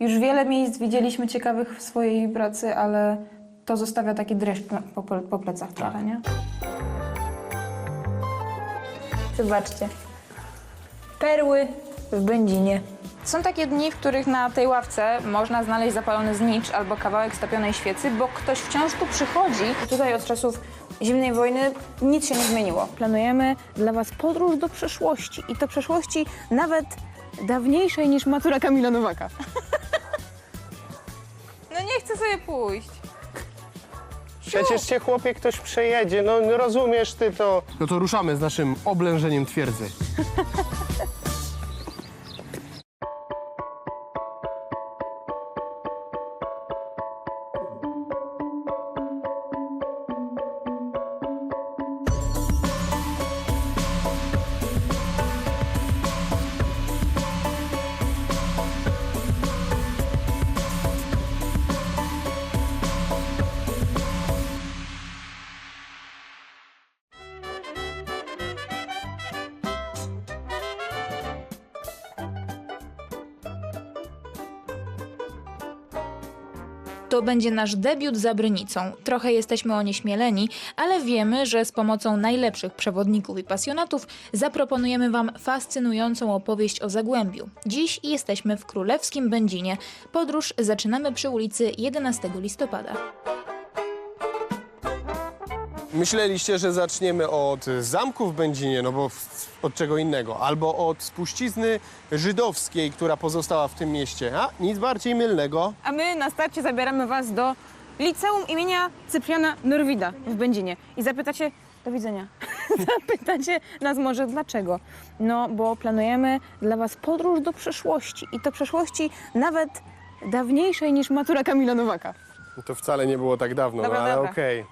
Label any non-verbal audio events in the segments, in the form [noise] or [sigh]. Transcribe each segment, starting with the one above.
Już wiele miejsc widzieliśmy ciekawych w swojej pracy, ale to zostawia taki dreszcz po, po plecach trochę, nie? Zobaczcie. Perły w Będzinie. Są takie dni, w których na tej ławce można znaleźć zapalony znicz albo kawałek stopionej świecy, bo ktoś wciąż tu przychodzi. Tutaj od czasów zimnej wojny nic się nie zmieniło. Planujemy dla Was podróż do przeszłości i to przeszłości nawet dawniejszej niż matura Kamila Nowaka. [laughs] Chcę sobie pójść. Przecież cię chłopie ktoś przejedzie, no no rozumiesz ty to. No to ruszamy z naszym oblężeniem twierdzy. [laughs] To będzie nasz debiut za Brynicą. Trochę jesteśmy onieśmieleni, ale wiemy, że z pomocą najlepszych przewodników i pasjonatów zaproponujemy Wam fascynującą opowieść o Zagłębiu. Dziś jesteśmy w Królewskim Będzinie. Podróż zaczynamy przy ulicy 11 listopada. Myśleliście, że zaczniemy od zamku w Będzinie, no bo od czego innego, albo od spuścizny żydowskiej, która pozostała w tym mieście. A nic bardziej mylnego. A my na starcie zabieramy Was do liceum imienia Cypriana Norwida w Będzinie. I zapytacie, do widzenia, [laughs] zapytacie nas może dlaczego. No, bo planujemy dla Was podróż do przeszłości. I to przeszłości nawet dawniejszej niż matura Kamila Nowaka. To wcale nie było tak dawno, Dobra, no ale dobra. okej. [laughs]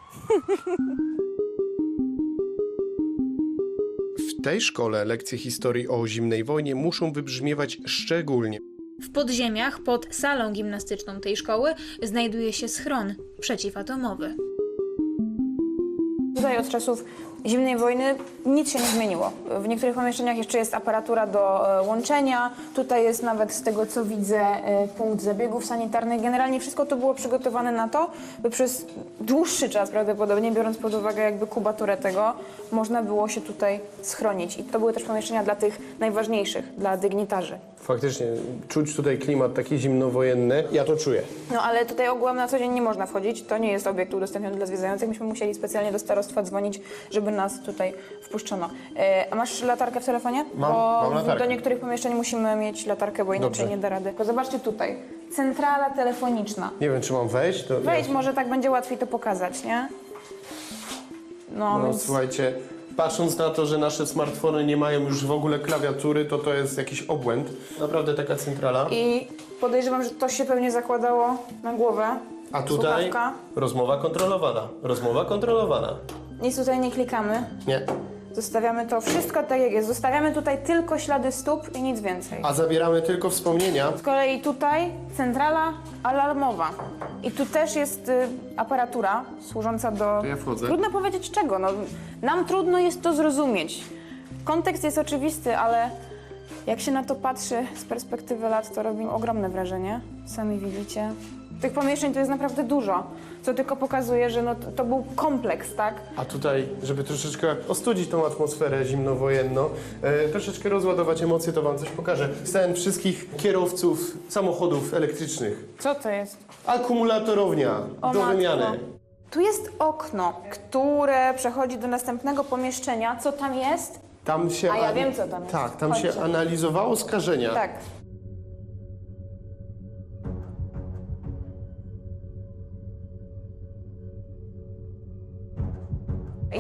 W tej szkole lekcje historii o zimnej wojnie muszą wybrzmiewać szczególnie. W podziemiach pod salą gimnastyczną tej szkoły znajduje się schron przeciwatomowy. Tutaj od czasów zimnej wojny nic się nie zmieniło. W niektórych pomieszczeniach jeszcze jest aparatura do e, łączenia. Tutaj jest nawet z tego co widzę e, punkt zabiegów sanitarnych. Generalnie wszystko to było przygotowane na to, by przez dłuższy czas prawdopodobnie, biorąc pod uwagę jakby kubaturę tego, można było się tutaj schronić. I to były też pomieszczenia dla tych najważniejszych, dla dygnitarzy. Faktycznie, czuć tutaj klimat taki zimnowojenny. Ja to czuję. No ale tutaj ogółem na co dzień nie można wchodzić. To nie jest obiekt udostępniony dla zwiedzających. Myśmy musieli specjalnie do starostwa dzwonić, żeby nas tutaj wpuszczono. E, a masz latarkę w telefonie? Mam, bo mam latarkę. do niektórych pomieszczeń musimy mieć latarkę, bo inaczej Dobrze. nie da rady. Tylko zobaczcie tutaj. Centrala telefoniczna. Nie wiem, czy mam wejść. To... Wejdź, może tak będzie łatwiej to pokazać, nie? No, No więc... słuchajcie, patrząc na to, że nasze smartfony nie mają już w ogóle klawiatury, to to jest jakiś obłęd. Naprawdę taka centrala. I podejrzewam, że to się pewnie zakładało na głowę. A tutaj Słuchawka. rozmowa kontrolowana. Rozmowa kontrolowana. Nic tutaj nie klikamy. Nie. Zostawiamy to wszystko tak jak jest. Zostawiamy tutaj tylko ślady stóp i nic więcej. A zabieramy tylko wspomnienia. Z kolei tutaj centrala alarmowa. I tu też jest y, aparatura służąca do. To ja wchodzę. Trudno powiedzieć czego. No, nam trudno jest to zrozumieć. Kontekst jest oczywisty, ale jak się na to patrzy z perspektywy lat, to robi ogromne wrażenie. Sami widzicie. Tych pomieszczeń tu jest naprawdę dużo, co tylko pokazuje, że no, to, to był kompleks, tak? A tutaj, żeby troszeczkę ostudzić tą atmosferę zimnowojenną, e, troszeczkę rozładować emocje, to wam coś pokażę. Sen wszystkich kierowców samochodów elektrycznych. Co to jest? Akumulatorownia O do matko. wymiany. Tu jest okno, które przechodzi do następnego pomieszczenia. Co tam jest? Tam się A ja an- wiem, co tam jest. Tak, tam się Chodźcie. analizowało skażenia. Tak.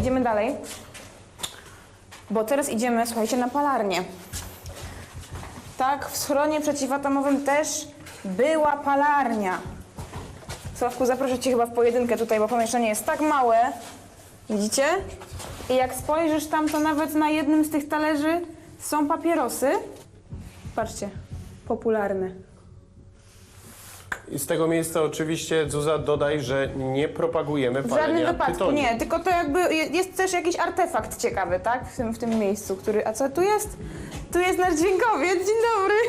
Idziemy dalej. Bo teraz idziemy, słuchajcie, na palarnię. Tak, w schronie przeciwatomowym też była palarnia. Sławku, zaproszę cię chyba w pojedynkę tutaj, bo pomieszczenie jest tak małe. Widzicie? I jak spojrzysz tam, to nawet na jednym z tych talerzy są papierosy. Patrzcie, popularne. I z tego miejsca oczywiście, Zuza, dodaj, że nie propagujemy W żadnym palenia wypadku tytoniu. nie, tylko to jakby je- jest też jakiś artefakt ciekawy, tak? W tym, w tym miejscu, który. A co tu jest? Tu jest nasz dźwiękowiec. Dzień dobry. [laughs]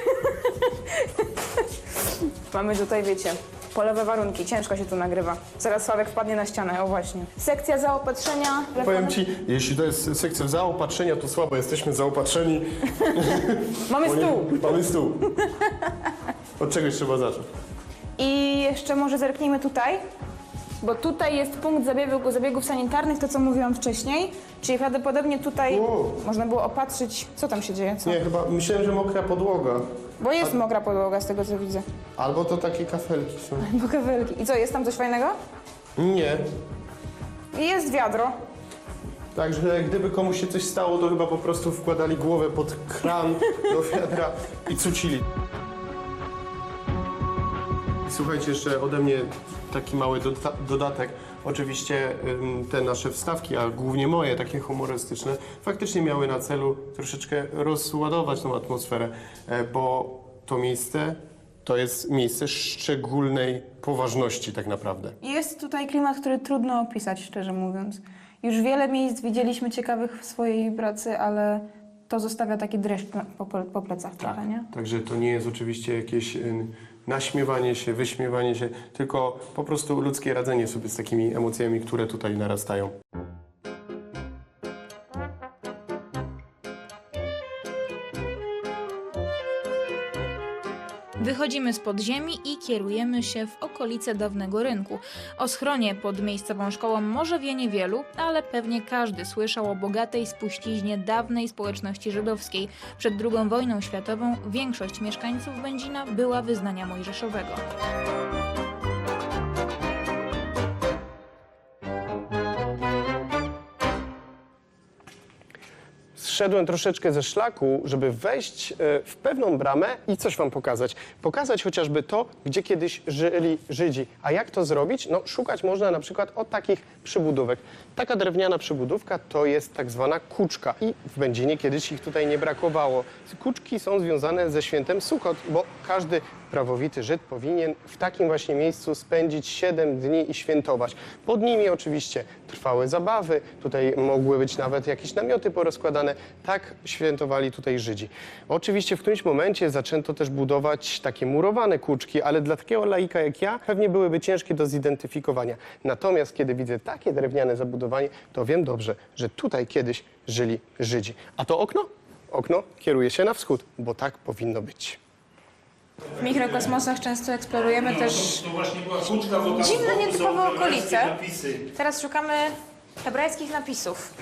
Mamy tutaj, wiecie, polowe warunki. Ciężko się tu nagrywa. Zaraz Sławek wpadnie na ścianę, o właśnie. Sekcja zaopatrzenia. Powiem ci, jeśli to jest sekcja zaopatrzenia, to słabo jesteśmy zaopatrzeni. Mamy [laughs] stół. Mamy stół. Od czegoś trzeba zacząć. I jeszcze może zerknijmy tutaj, bo tutaj jest punkt zabiegu, zabiegów sanitarnych, to co mówiłam wcześniej, czyli prawdopodobnie tutaj można było opatrzyć, co tam się dzieje, co? Nie, chyba myślałem, że mokra podłoga. Bo jest mokra podłoga z tego co widzę. Albo to takie kafelki są. Bo kawelki. I co, jest tam coś fajnego? Nie. I jest wiadro. Także gdyby komuś się coś stało, to chyba po prostu wkładali głowę pod kran do wiadra i cucili. Słuchajcie, jeszcze ode mnie taki mały doda- dodatek. Oczywiście ym, te nasze wstawki, a głównie moje, takie humorystyczne, faktycznie miały na celu troszeczkę rozładować tą atmosferę, e, bo to miejsce to jest miejsce szczególnej poważności tak naprawdę. Jest tutaj klimat, który trudno opisać, szczerze mówiąc. Już wiele miejsc widzieliśmy ciekawych w swojej pracy, ale to zostawia taki dreszcz na- po, po plecach trochę, nie? Także to nie jest oczywiście jakieś naśmiewanie się, wyśmiewanie się, tylko po prostu ludzkie radzenie sobie z takimi emocjami, które tutaj narastają. Wychodzimy z podziemi i kierujemy się w okolice dawnego rynku. O schronie pod miejscową szkołą może wie niewielu, ale pewnie każdy słyszał o bogatej spuściźnie dawnej społeczności żydowskiej. Przed II wojną światową większość mieszkańców Będzina była wyznania mojżeszowego. Zszedłem troszeczkę ze szlaku, żeby wejść e, w pewną bramę i coś wam pokazać. Pokazać chociażby to, gdzie kiedyś żyli Żydzi. A jak to zrobić? No, szukać można na przykład od takich przybudówek. Taka drewniana przybudówka to jest tak zwana kuczka. I w Będzinie kiedyś ich tutaj nie brakowało. Kuczki są związane ze świętem Sukkot, bo każdy prawowity Żyd powinien w takim właśnie miejscu spędzić 7 dni i świętować. Pod nimi oczywiście trwały zabawy, tutaj mogły być nawet jakieś namioty porozkładane. Tak świętowali tutaj Żydzi. Oczywiście w którymś momencie zaczęto też budować takie murowane kuczki, ale dla takiego laika jak ja pewnie byłyby ciężkie do zidentyfikowania. Natomiast kiedy widzę takie drewniane zabudowanie, to wiem dobrze, że tutaj kiedyś żyli Żydzi. A to okno? Okno kieruje się na wschód, bo tak powinno być. W mikrokosmosach często eksplorujemy też To właśnie była kłódka, bo tam dziwne, nietypowe okolice. Teraz szukamy hebrajskich napisów.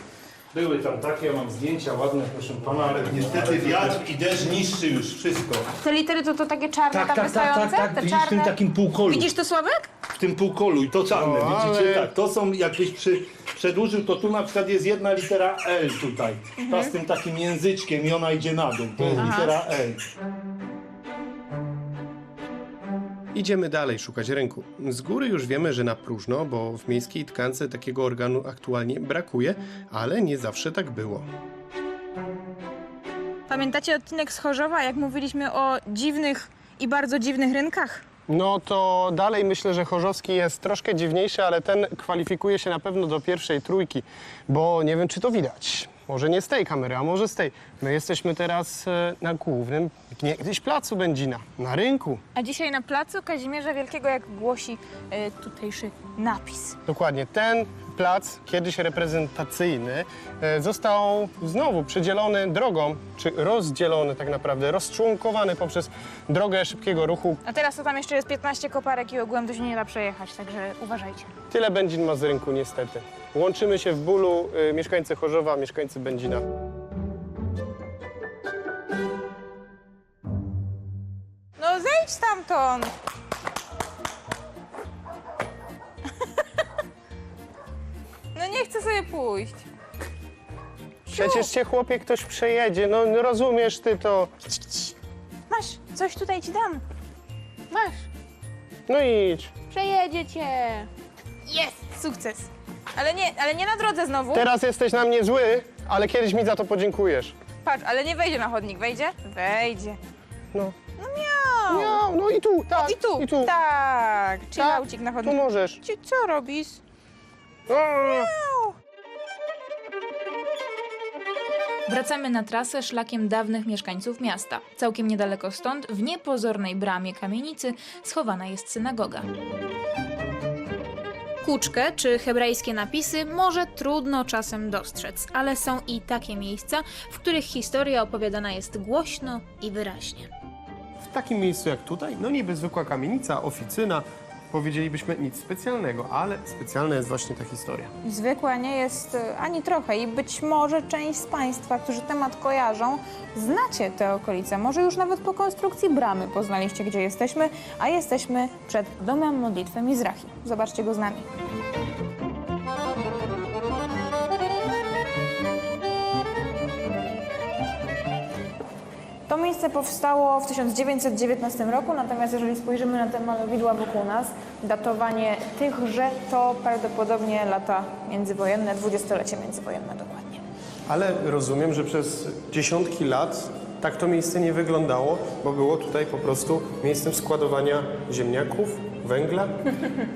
Były tam takie, ja mam zdjęcia ładne, proszę pana, ale niestety wiatr i deszcz niszczy już wszystko. Te litery to, to takie czarne Tak, tam tak, tak, wystające? tak, tak. Te Widzisz w tym takim półkolu. Widzisz to Sławek? W tym półkolu i to czarne, O, widzicie? ale- Tak, to są, jakbyś przy, przedłużył, to tu na przykład jest jedna litera L tutaj. Ta z tym takim języczkiem i ona idzie na dół. To jest litera L. Idziemy dalej szukać rynku. Z góry już wiemy, że na próżno, bo w miejskiej tkance takiego organu aktualnie brakuje, ale nie zawsze tak było. Pamiętacie odcinek z Chorzowa, jak mówiliśmy o dziwnych i bardzo dziwnych rynkach? No to dalej myślę, że Chorzowski jest troszkę dziwniejszy, ale ten kwalifikuje się na pewno do pierwszej trójki, bo nie wiem, czy to widać. Może nie z tej kamery, a może z tej. My jesteśmy teraz e, na głównym, niegdyś placu Będzina, na rynku. A dzisiaj na placu Kazimierza Wielkiego, jak głosi e, tutejszy napis. Dokładnie. Ten plac, kiedyś reprezentacyjny, e, został znowu przydzielony drogą, czy rozdzielony tak naprawdę, rozczłonkowany poprzez drogę szybkiego ruchu. A teraz to tam jeszcze jest 15 koparek i ogółem się nie da przejechać, także uważajcie. Tyle Będzin ma z rynku niestety. Łączymy się w bólu y, mieszkańcy Chorzowa, mieszkańcy Będzina. No zejdź stamtąd! No nie chcę sobie pójść. Przecież cię chłopie ktoś przejedzie, no no rozumiesz ty to. Masz, coś tutaj ci dam. Masz. No idź. Przejedzie cię. Jest! Sukces. Ale nie, ale nie na drodze znowu. Teraz jesteś na mnie zły, ale kiedyś mi za to podziękujesz. Patrz, ale nie wejdzie na chodnik. Wejdzie? Wejdzie. No. No miał. No, no i tu, tak. I tu. I tu. Tak. Czyli Tak, na Tu chodnik. możesz. Ci co robisz? Miau. Wracamy na trasę szlakiem dawnych mieszkańców miasta. Całkiem niedaleko stąd, w niepozornej bramie kamienicy, schowana jest synagoga. Kuczkę czy hebrajskie napisy może trudno czasem dostrzec, ale są i takie miejsca, w których historia opowiadana jest głośno i wyraźnie. W takim miejscu jak tutaj, no niby zwykła kamienica, oficyna, powiedzielibyśmy nic specjalnego, ale specjalna jest właśnie ta historia. Zwykła nie jest e, ani trochę i być może część z Państwa, którzy temat kojarzą, znacie te okolice. Może już nawet po konstrukcji bramy poznaliście, gdzie jesteśmy, a jesteśmy przed Domem Modlitwy Mizrahi. Zobaczcie go z nami. Miejsce powstało w 1919 roku, natomiast jeżeli spojrzymy na te malowidła wokół nas, datowanie tychże to prawdopodobnie lata międzywojenne, dwudziestolecie międzywojenne dokładnie. Ale rozumiem, że przez dziesiątki lat tak to miejsce nie wyglądało, bo było tutaj po prostu miejscem składowania ziemniaków, węgla.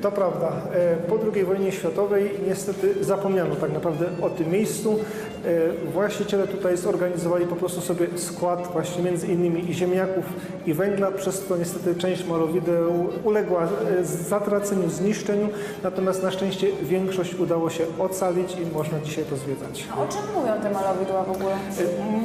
To prawda. E, Po II wojnie światowej niestety zapomniano tak naprawdę o tym miejscu. E, Właściciele tutaj zorganizowali po prostu sobie skład właśnie między innymi i ziemniaków i węgla, przez to niestety część malowideł uległa e, zatraceniu, zniszczeniu, natomiast na szczęście większość udało się ocalić i można dzisiaj to zwiedzać. O czym mówią te malowidła w ogóle?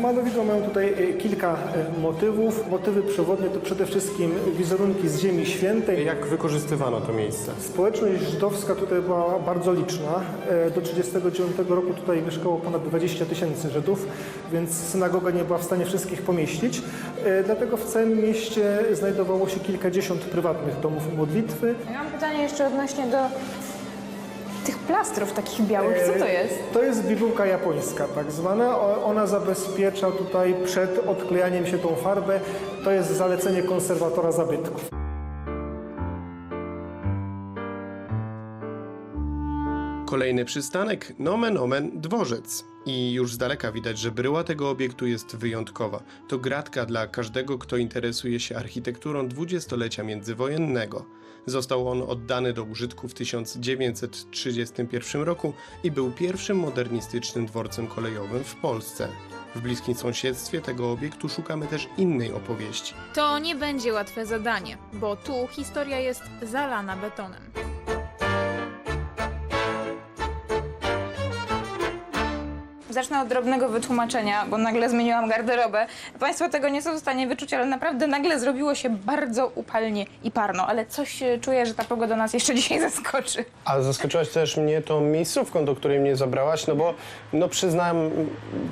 Malowidła mają tutaj kilka motywów. Motywy przewodnie to przede wszystkim wizerunki z Ziemi Świętej. Jak wykorzystywano to miejsce? Społeczność żydowska tutaj była bardzo liczna. E, Do 1939 roku tutaj mieszkało ponad 20 tysięcy Żydów, więc synagoga nie była w stanie wszystkich pomieścić. E, Dlatego w całym mieście znajdowało się kilkadziesiąt prywatnych domów modlitwy. Ja mam pytanie jeszcze odnośnie do tych plastrów takich białych. Co to jest? To jest bibułka japońska tak zwana. Ona zabezpiecza tutaj przed odklejaniem się tą farbę. To jest zalecenie konserwatora zabytków. Kolejny przystanek, nomen omen dworzec. I już z daleka widać, że bryła tego obiektu jest wyjątkowa. To gratka dla każdego, kto interesuje się architekturą dwudziestolecia międzywojennego. Został on oddany do użytku w 1931 roku i był pierwszym modernistycznym dworcem kolejowym w Polsce. W bliskim sąsiedztwie tego obiektu szukamy też innej opowieści. To nie będzie łatwe zadanie, bo tu historia jest zalana betonem. Zacznę od drobnego wytłumaczenia, bo nagle zmieniłam garderobę. Państwo tego nie są w stanie wyczuć, ale naprawdę nagle zrobiło się bardzo upalnie i parno. Ale coś e, czuję, że ta pogoda nas jeszcze [laughs] dzisiaj zaskoczy. A zaskoczyłaś też mnie tą miejscówką, do której mnie zabrałaś, no bo no przyznam,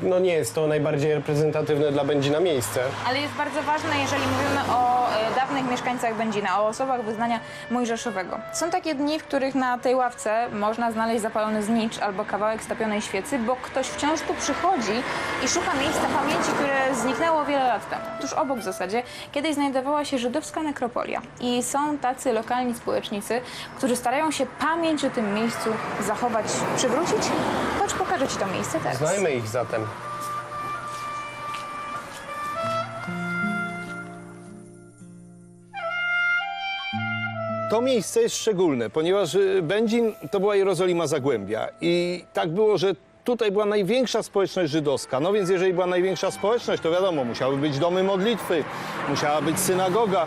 no nie jest to najbardziej reprezentatywne dla Będzina miejsce. Ale jest bardzo ważne, jeżeli mówimy o e, dawnych mieszkańcach Będzina, o osobach wyznania mojżeszowego. Są takie dni, w których na tej ławce można znaleźć zapalony znicz albo kawałek stopionej świecy, bo ktoś wciąż tu przychodzi i szuka miejsca pamięci, które zniknęło wiele lat temu. Tuż obok w zasadzie kiedyś znajdowała się żydowska nekropolia i są tacy lokalni społecznicy, którzy starają się pamięć o tym miejscu zachować, przywrócić. Chodź, pokażę Ci to miejsce teraz. Znajmy ich zatem. To miejsce jest szczególne, ponieważ y, Będzin to była Jerozolima Zagłębia i tak było, że tutaj była największa społeczność żydowska. No więc jeżeli była największa społeczność, to wiadomo, musiały być domy modlitwy, musiała być synagoga,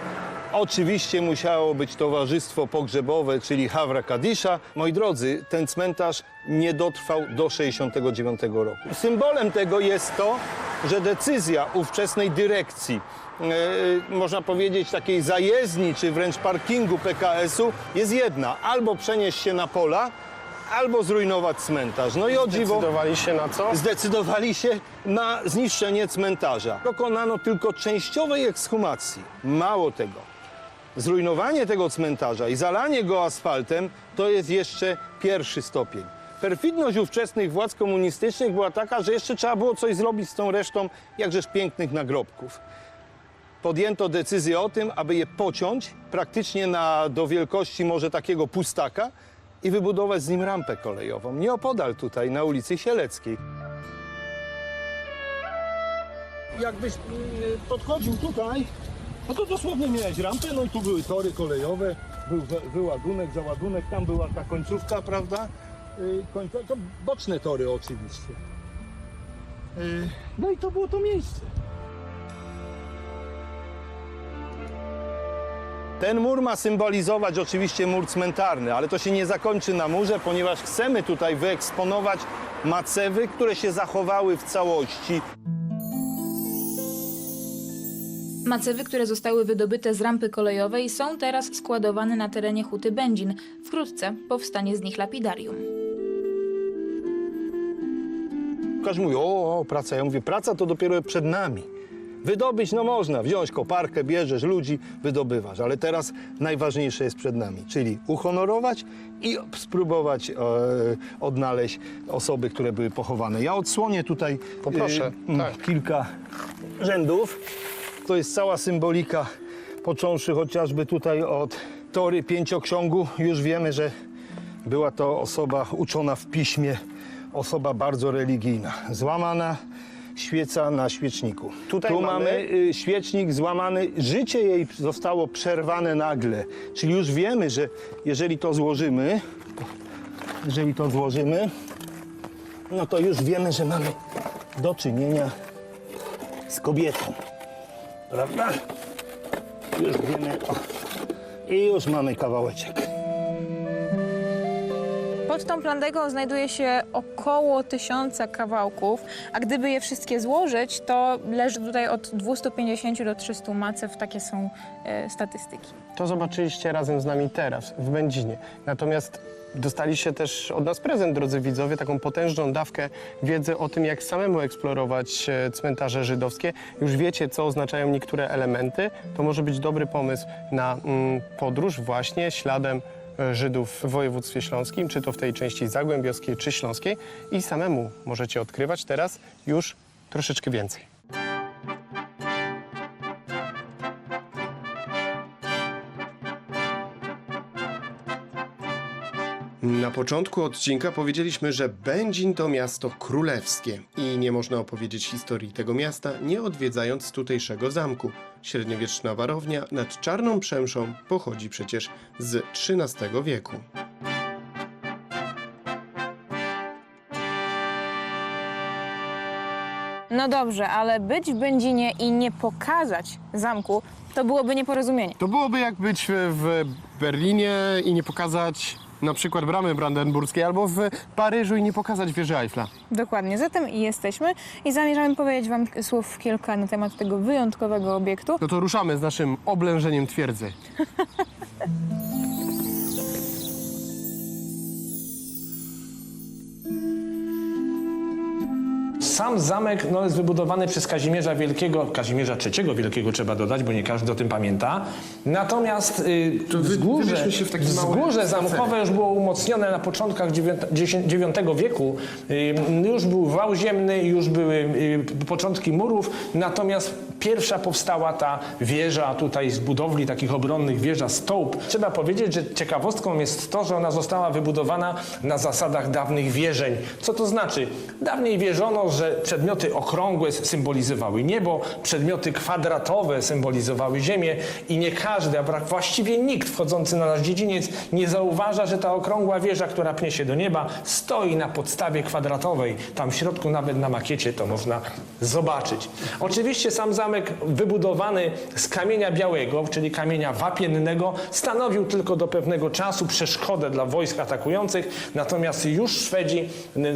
oczywiście musiało być towarzystwo pogrzebowe, czyli Hawra Kadisza. Moi drodzy, ten cmentarz nie dotrwał do 69 roku. Symbolem tego jest to, że decyzja ówczesnej dyrekcji e, można powiedzieć, takiej zajezdni, czy wręcz parkingu PKS-u jest jedna. Albo przenieść się na pola, albo zrujnować cmentarz. No i o dziwo Zdecydowali się na co? zdecydowali się na zniszczenie cmentarza. Dokonano tylko częściowej ekshumacji. Mało tego. Zrujnowanie tego cmentarza i zalanie go asfaltem to jest jeszcze pierwszy stopień. Perfidność ówczesnych władz komunistycznych była taka, że jeszcze trzeba było coś zrobić z tą resztą jakżeż pięknych nagrobków podjęto decyzję o tym, aby je pociąć praktycznie na, do wielkości może takiego pustaka i wybudować z nim rampę kolejową. Nieopodal tutaj, na ulicy Sieleckiej. Jakbyś y, podchodził tutaj, no to dosłownie miałeś rampę, no i tu były tory kolejowe, był wy- wyładunek, załadunek, tam była ta końcówka, prawda? Y, to boczne tory oczywiście. Y, No i to było to miejsce. Ten mur ma symbolizować oczywiście mur cmentarny, ale to się nie zakończy na murze, ponieważ chcemy tutaj wyeksponować macewy, które się zachowały w całości. Macewy, które zostały wydobyte z rampy kolejowej, są teraz składowane na terenie Huty Będzin. Wkrótce powstanie z nich lapidarium. Każdy mówi, o, o, praca. Ja mówię, praca to dopiero przed nami. Wydobyć, no można, wziąć koparkę, bierzesz ludzi, wydobywasz, ale teraz najważniejsze jest przed nami, czyli uhonorować i spróbować e, odnaleźć osoby, które były pochowane. Ja odsłonię tutaj Poproszę, m, tak. kilka rzędów. To jest cała symbolika, począwszy chociażby tutaj od tory pięcioksiągu. Już wiemy, że była to osoba uczona w piśmie, osoba bardzo religijna. Złamana świeca na świeczniku. Tutaj tu mamy- mamy y, świecznik złamany. Życie jej zostało przerwane nagle. Czyli już wiemy, że jeżeli to złożymy, jeżeli to złożymy, no to już wiemy, że mamy do czynienia z kobietą. Prawda? Już wiemy. O. I już mamy kawałeczek. Pod tą plandegą znajduje się około tysiąca kawałków, a gdyby je wszystkie złożyć, to leży tutaj od 250 do 300 macew. Takie są e, statystyki. To zobaczyliście razem z nami teraz, w Będzinie. Natomiast dostaliście też od nas prezent, drodzy widzowie, taką potężną dawkę wiedzy o tym, jak samemu eksplorować e, cmentarze żydowskie. Już wiecie, co oznaczają niektóre elementy. To może być dobry pomysł na mm, podróż właśnie śladem Żydów w województwie śląskim, czy to w tej części zagłębiowskiej, czy śląskiej. I samemu możecie odkrywać teraz już troszeczkę więcej. Początku odcinka powiedzieliśmy, że Będzin to miasto królewskie i nie można opowiedzieć historii tego miasta, nie odwiedzając tutejszego zamku. Średniowieczna warownia nad Czarną Przemszą pochodzi przecież z XIII wieku. No dobrze, ale być w Będzinie i nie pokazać zamku, to byłoby nieporozumienie. To byłoby jak być w Berlinie i nie pokazać na przykład bramy brandenburskiej, albo w Paryżu i nie pokazać wieży Eiffla. Dokładnie, zatem i jesteśmy i zamierzamy powiedzieć Wam słów kilka na temat tego wyjątkowego obiektu. No to ruszamy z naszym oblężeniem twierdzy. [laughs] Sam zamek no, jest wybudowany przez Kazimierza Wielkiego, Kazimierza III Wielkiego trzeba dodać, bo nie każdy o tym pamięta. Natomiast y, To wy- wzgórze, się w taki mały wzgórze zamkowe już było umocnione na początkach IX wieku. Y, już był wał ziemny, już były y, początki murów, natomiast pierwsza powstała ta wieża tutaj z budowli takich obronnych, wieża Stołp. Trzeba powiedzieć, że ciekawostką jest to, że ona została wybudowana na zasadach dawnych wierzeń. Co to znaczy? Dawniej wierzono, że przedmioty okrągłe symbolizowały niebo, przedmioty kwadratowe symbolizowały ziemię i nie każdy, a właściwie nikt wchodzący na nasz dziedziniec nie zauważa, że ta okrągła wieża, która pnie się do nieba, stoi na podstawie kwadratowej. Tam w środku nawet na makiecie to można zobaczyć. Oczywiście sam zamek wybudowany z kamienia białego, czyli kamienia wapiennego, stanowił tylko do pewnego czasu przeszkodę dla wojsk atakujących, natomiast już Szwedzi,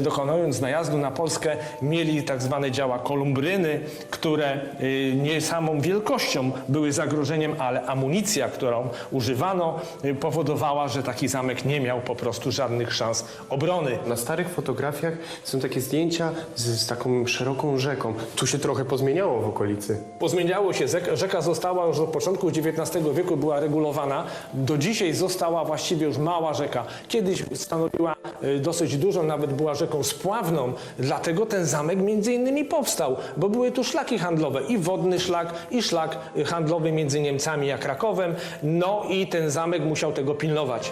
dokonując najazdu na Polskę, mieli tak zwane działa kolumbryny, które y, nie samą wielkością były zagrożeniem, ale amunicja, którą używano, y, powodowała, że taki zamek nie miał po prostu żadnych szans obrony. Na starych fotografiach są takie zdjęcia z, z taką szeroką rzeką. Tu się trochę pozmieniało w okolicy. Pozmieniało się, rzeka, została już od początku XIX wieku była regulowana, do dzisiaj została właściwie już mała rzeka. Kiedyś stanowiła y, dosyć dużą, nawet była rzeką spławną, dlatego ten zamek między innymi powstał, bo były tu szlaki handlowe i wodny szlak, i szlak y, handlowy między Niemcami a Krakowem, no i ten zamek musiał tego pilnować.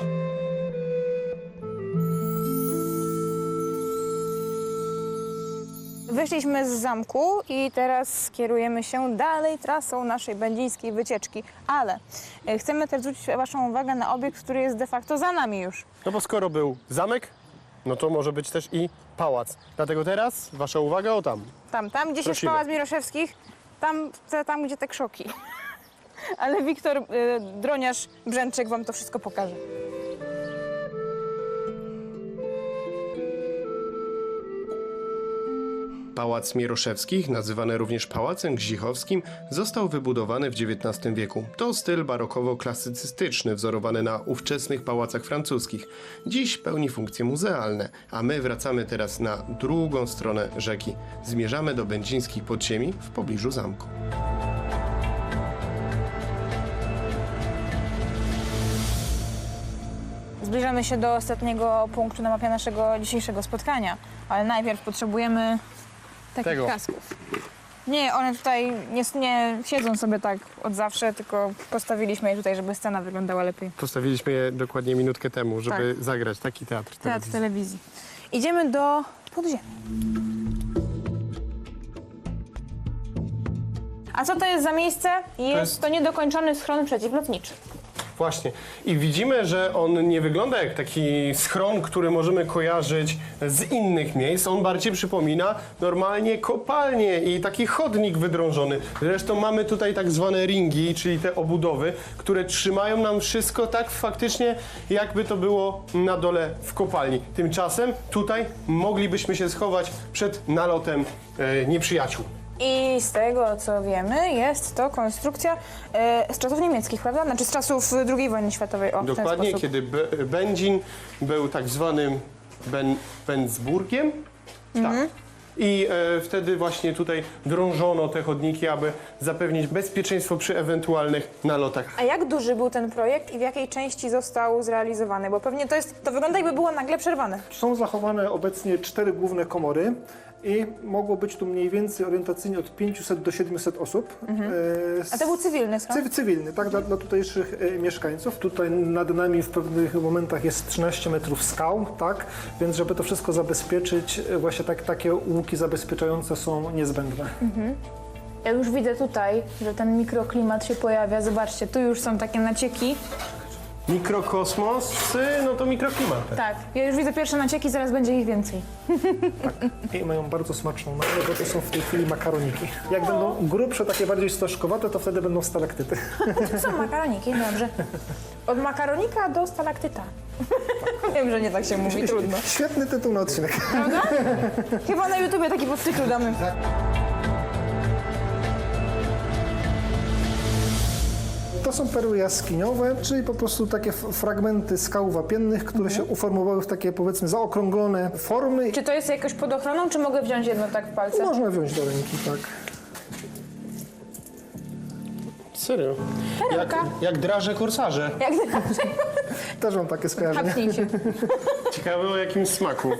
Wyszliśmy z zamku i teraz skierujemy się dalej trasą naszej będzińskiej wycieczki. Ale e, chcemy też zwrócić Waszą uwagę na obiekt, który jest de facto za nami już. No bo skoro był zamek, no to może być też i pałac. Dlatego teraz wasza uwaga o tam. Tam, tam gdzieś Prosimy. jest Pałac Miroszewskich, tam, tam gdzie te krzoki. [laughs] Ale Wiktor y, Droniarz Brzęczek wam to wszystko pokaże. Pałac Mieroszewskich, nazywany również Pałacem Gzichowskim, został wybudowany w XIX wieku. To styl barokowo-klasycystyczny, wzorowany na ówczesnych pałacach francuskich. Dziś pełni funkcje muzealne, a my wracamy teraz na drugą stronę rzeki. Zmierzamy do będzińskich podziemi w pobliżu zamku. Zbliżamy się do ostatniego punktu na mapie naszego dzisiejszego spotkania, ale najpierw potrzebujemy takich Tego. kasków. Nie, one tutaj nie, nie siedzą sobie tak od zawsze, tylko postawiliśmy je tutaj, żeby scena wyglądała lepiej. Postawiliśmy je dokładnie minutkę temu, żeby Tak. zagrać taki teatr. Teatr telewizji. Idziemy do podziemi. A co to jest za miejsce? Jest jest- to niedokończony schron przeciwlotniczy. Właśnie. I widzimy, że on nie wygląda jak taki schron, który możemy kojarzyć z innych miejsc. On bardziej przypomina normalnie kopalnię i taki chodnik wydrążony. Zresztą mamy tutaj tak zwane ringi, czyli te obudowy, które trzymają nam wszystko tak faktycznie, jakby to było na dole w kopalni. Tymczasem tutaj moglibyśmy się schować przed nalotem e, nieprzyjaciół. I z tego, co wiemy, jest to konstrukcja e, z czasów niemieckich, prawda? Znaczy z czasów II wojny światowej. O, w ten Dokładnie, sposób. kiedy Be- Będzin był tak zwanym ben- Benzburgiem. Tak. I e, wtedy właśnie tutaj drążono te chodniki, aby zapewnić bezpieczeństwo przy ewentualnych nalotach. A jak duży był ten projekt i w jakiej części został zrealizowany? Bo pewnie to jest, to wygląda jakby było nagle przerwane. Są zachowane obecnie cztery główne komory i mogło być tu mniej więcej orientacyjnie od 500 do 700 osób. E, A to był cywilny schron? Cy- Cywilny, tak, dla, dla tutejszych e, mieszkańców. Tutaj nad nami w pewnych momentach jest 13 metrów skał, tak, więc żeby to wszystko zabezpieczyć, e, właśnie tak, takie łuki zabezpieczające są niezbędne. Ja już widzę tutaj, że ten mikroklimat się pojawia. Zobaczcie, tu już są takie nacieki. Mikrokosmos, y, no to mikroklimat. Tak, ja już widzę pierwsze nacieki, zaraz będzie ich więcej. I mają bardzo smaczną nazwę, bo to są w tej chwili makaroniki. Jak będą grubsze, takie bardziej stożkowate, to wtedy będą stalaktyty. To są makaroniki, dobrze. Od makaronika do stalaktyta. [laughs] Wiem, że nie tak się mówi, trudno. Świetny tytuł na odcinek. Prawda? Chyba na YouTubie taki podtytuł damy. To są perły jaskiniowe, czyli po prostu takie fragmenty skał wapiennych, które się uformowały w takie powiedzmy zaokrąglone formy. Czy to jest jakoś pod ochroną, czy mogę wziąć jedno tak w palce? Można wziąć do ręki, tak. Serio? Jak, Perełka. jak draże korsarze. Jak Też mam takie skojarzenie. [laughs] Ciekawe o jakim smaku.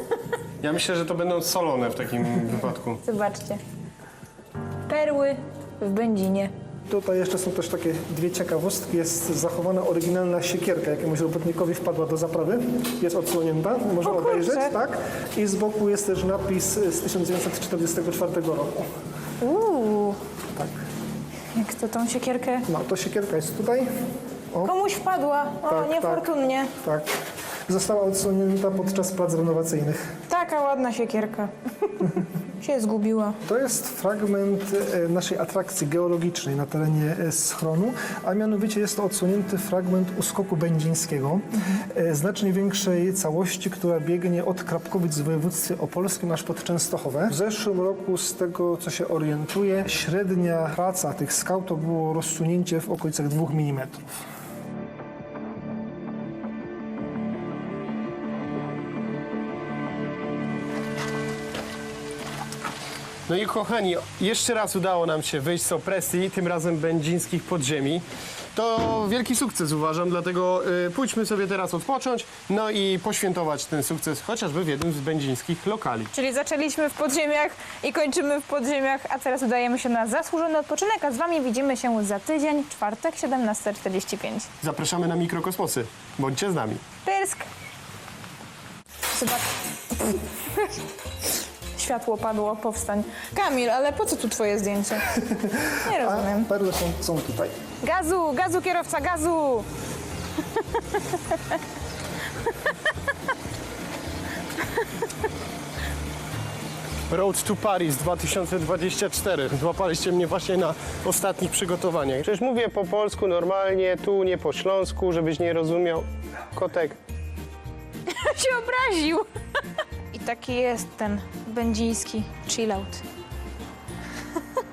Ja myślę, że to będą solone w takim wypadku. Zobaczcie. Perły w Będzinie. Tutaj jeszcze są też takie dwie ciekawostki. Jest zachowana oryginalna siekierka, jakiemuś robotnikowi wpadła do zaprawy. Jest odsłonięta, kurczę. obejrzeć, tak? I z boku jest też napis z 1944 roku. Uuu, Tak. jak to tą siekierkę... No, to siekierka jest tutaj. O, Komuś wpadła, o, Tak, niefortunnie. tak. Została odsłonięta podczas prac renowacyjnych. Taka ładna siekierka. [laughs] się zgubiła. To jest fragment e, naszej atrakcji geologicznej na terenie e, schronu, a mianowicie jest to odsłonięty fragment uskoku będzińskiego, e, znacznie większej całości, która biegnie od Krapkowic w województwie opolskim aż pod Częstochowę. W zeszłym roku, z tego co się orientuję, średnia praca tych skał to było rozsunięcie w okolicach 2 mm. No i kochani, jeszcze raz udało nam się wyjść z opresji, tym razem będzińskich podziemi. To wielki sukces uważam, dlatego y, pójdźmy sobie teraz odpocząć, no i poświętować ten sukces chociażby w jednym z będzińskich lokali. Czyli zaczęliśmy w podziemiach i kończymy w podziemiach, a teraz udajemy się na zasłużony odpoczynek, a z wami widzimy się za tydzień, czwartek, 17.45. Zapraszamy na mikrokosmosy. Bądźcie z nami. Pyrsk! Zobacz. [laughs] Światło padło, powstań. Kamil, ale po co tu twoje zdjęcie? Nie [laughs] A rozumiem. perły są, są tutaj. Gazu, gazu kierowca, gazu! Road to Paris 2024. Złapaliście mnie właśnie na ostatnich przygotowaniach. Przecież mówię po polsku normalnie, tu nie po śląsku, żebyś nie rozumiał. Kotek, [laughs] się obraził. I taki jest ten będziński chillout. [laughs]